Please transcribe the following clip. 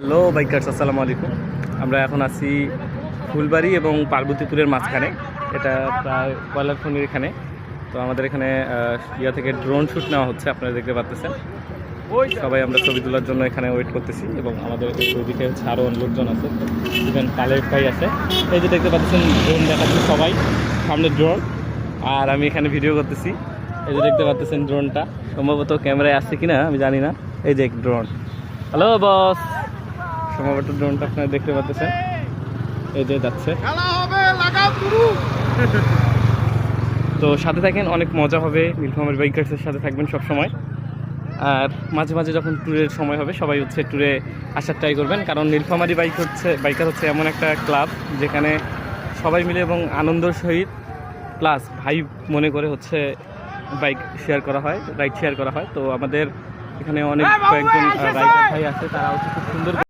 Hello bikers আসসালামু আলাইকুম। আমরা এখন আছি ফুলবাড়ি এবং পার্বতীপুরের মাঝখানে। এটা প্রায় কয়লার খনির এখানে। তো আমাদের এখানে ইয়া থেকে ড্রোন শ্যুট নেওয়া হচ্ছে, আপনারা দেখতে পাচ্ছেন সবাই আমরা ছবি তোলার জন্য এখানে ওয়েট করতেছি এবং আমাদের ওইদিকে আরও লোকজন আছে। ইভেন কালের ভাই আছে। এই যে দেখতে পাচ্ছেন ড্রোন দেখাচ্ছে সবাই, সামনে ড্রোন আর আমি এখানে ভিডিও করতেছি। এই যে দেখতে পাচ্ছেন ড্রোনটা সম্ভবত ক্যামেরায় আসছে কিনা, আমি জানি না। এই যে ড্রোন হ্যালো বস সম্ভবত ড্রোনটা আপনারা দেখতে পাচ্ছেন এই যে যাচ্ছে। তো সাথে থাকেন অনেক মজা হবে। নীলফামারী বাইকার্সের সাথে থাকবেন সব সময় আর মাঝে মাঝে যখন ট্যুরের সময় হবে সবাই হচ্ছে ট্যুরে আসার ট্রাই করবেন। কারণ নীলফামারী বাইক হচ্ছে বাইকার হচ্ছে এমন একটা ক্লাব যেখানে সবাই মিলে এবং আনন্দর সহিত প্লাস ভাই মনে করে হচ্ছে বাইক শেয়ার করা হয় রাইড শেয়ার করা হয়। তো আমাদের এখানে অনেক হ্যাঁ, কয়েকজন! রাইডার ভাই আছে তারা হচ্ছে খুব সুন্দর